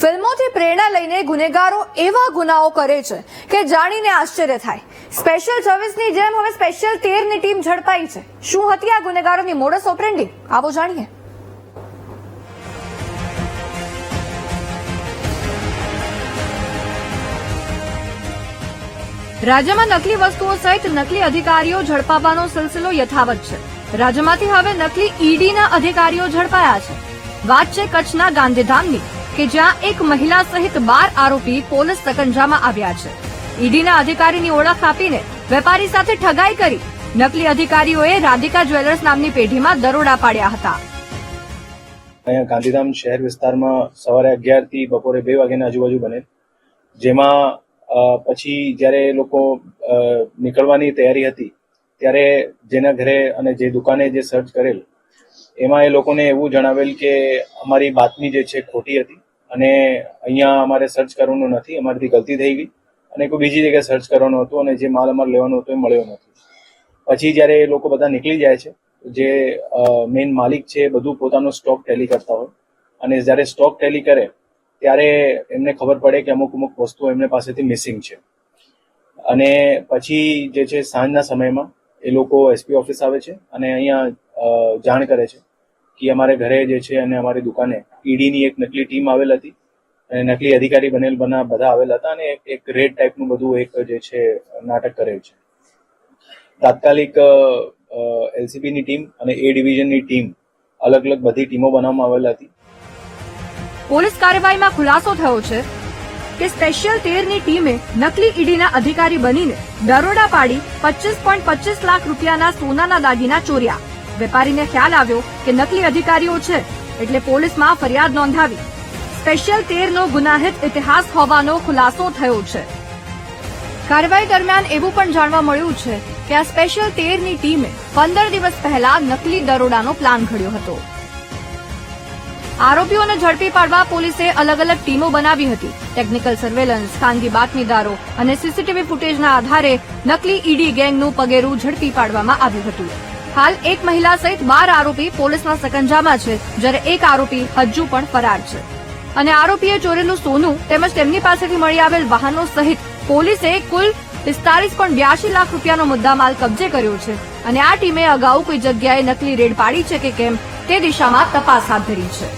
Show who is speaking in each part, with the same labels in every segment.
Speaker 1: ફિલ્મોથી પ્રેરણા લઈને ગુનેગારો એવા ગુનાઓ કરે છે કે જાણીને આશ્ચર્ય થાય. સ્પેશિયલ સર્વિસની જેમ હવે સ્પેશિયલ તેરની ટીમ ઝડપાઈ છે. શું હતી આ ગુનેગારોની મોડસ ઓપરેન્ડી આવો જાણીએ. રાજ્યમાં નકલી વસ્તુઓ સહિત નકલી અધિકારીઓ ઝડપાવવાનો સિલસિલો યથાવત છે. રાજ્યમાંથી હવે નકલી ઈડીના અધિકારીઓ ઝડપાયા છે. વાત છે કચ્છના ગાંધીધામની. કે જ્યાં એક મહિલા સહિત બાર આરોપી પોલીસ સકંજામાં આવ્યા છે. ઈડીના અધિકારીની ઓળખ આપીને વેપારી સાથે ઠગાઈ કરી નકલી અધિકારીઓએ રાધિકા જ્વેલર્સ નામની પેઢીમાં દરોડા પાડ્યા હતા.
Speaker 2: અહીંયા ગાંધીધામ શહેર વિસ્તારમાં સવારે અગિયારથી બપોરે બે વાગ્યાના આજુબાજુ બને. જેમાં પછી જ્યારે લોકો નીકળવાની તૈયારી હતી, ત્યારે જેના ઘરે અને જે દુકાને જે સર્ચ કરેલ, એમાં એ લોકોને એવું જણાવેલ કે અમારી બાતમી જે છે ખોટી હતી. અને અહીંયા અમારે સર્ચ કરવાનું નથી, અમારીથી ગલતી થઈ ગઈ. અને કોઈ બીજી જગ્યાએ સર્ચ કરવાનું હતું અને જે માલ અમારે લેવાનો હતો એ મળ્યો નથી. પછી જ્યારે એ લોકો બધા નીકળી જાય છે, જે મેઇન માલિક છે એ બધું પોતાનો સ્ટોક ટેલી કરતા હોય. અને જ્યારે સ્ટોક ટેલી કરે, ત્યારે એમને ખબર પડે કે અમુક અમુક વસ્તુઓ એમને પાસેથી મિસિંગ છે. અને પછી જે છે સાંજના સમયમાં એ લોકો એસપી ઓફિસ આવે છે અને અહીંયા જાણ કરે છે. કે અમારે ઘરે જે છે અને અમારી દુકાને ઈડીની એક નકલી ટીમ આવેલ હતી. અને નકલી અધિકારી બનેલ બના બધા આવેલા હતા અને એક- રેડ ટાઈપનું બધું એક જે છે નાટક કરેલ છે. તાત્કાલિક એલસીબીની ટીમ અને એ ડિવિઝનની ટીમ અલગ અલગ બધી ટીમો બનાવવામાં આવેલ હતી.
Speaker 1: પોલીસ કાર્યવાહીમાં ખુલાસો થયો છે કે સ્પેશિયલ તેરની ટીમે નકલી ઈડીના અધિકારી બનીને દરોડા પાડી પચીસ પોઈન્ટ પચીસ લાખ રૂપિયાના સોનાના દાગીના ચોર્યા. વેપારીને ખ્યાલ આવ્યો કે નકલી અધિકારીઓ છે, એટલે પોલીસમાં ફરિયાદ નોંધાવી. સ્પેશિયલ તેરનો ગુનાહિત ઇતિહાસ હોવાનો ખુલાસો થયો છે. કાર્યવાહી દરમિયાન એવું પણ જાણવા મળ્યું છે કે આ સ્પેશિયલ તેરની ટીમે પંદર દિવસ પહેલા નકલી દરોડાનો પ્લાન ઘડ્યો હતો. આરોપીઓને ઝડપી પાડવા પોલીસે અલગ અલગ ટીમો બનાવી હતી. ટેકનિકલ સર્વેલન્સ, ખાનગી બાતમીદારો અને સીસીટીવી ફૂટેજના આધારે નકલી ઈડી ગેંગનું પગેરું ઝડપી પાડવામાં આવ્યું હતું. હાલ એક મહિલા સહિત બાર આરોપી પોલીસના સકંજામાં છે, જ્યારે એક આરોપી હજુ પણ ફરાર છે. અને આરોપીએ ચોરેલું સોનું તેમજ તેમની પાસેથી મળી આવેલ વાહનો સહિત પોલીસે કુલ પિસ્તાલીસ પોઈન્ટ બ્યાસી લાખ રૂપિયાનો મુદ્દામાલ કબજે કર્યો છે. અને આ ટીમે અગાઉ કોઈ જગ્યાએ નકલી રેડ પાડી છે કે કેમ, તે દિશામાં તપાસ હાથ ધરી છે.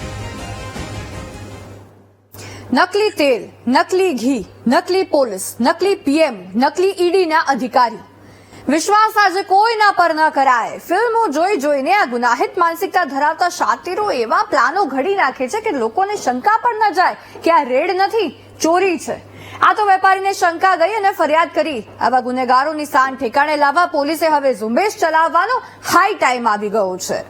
Speaker 1: નકલી તેલ, નકલી ઘી, નકલી પોલીસ, નકલી પીએમ, નકલી ઈડીના અધિકારી. વિશ્વાસ આજે કોઈના પર ન કરાય. ફિલ્મો જોઈ જોઈને આ ગુનાહિત માનસિકતા ધરાવતા શાતિરો એવા પ્લાનો ઘડી નાખે છે કે લોકોને શંકા પણ ન જાય કે આ રેડ નથી, ચોરી છે. આ તો વેપારીને શંકા ગઈ અને ફરિયાદ કરી. આવા ગુનેગારોની સાન ઠેકાણે લાવવા પોલીસે હવે ઝુંબેશ ચલાવવાનો હાઈ ટાઈમ આવી ગયો છે.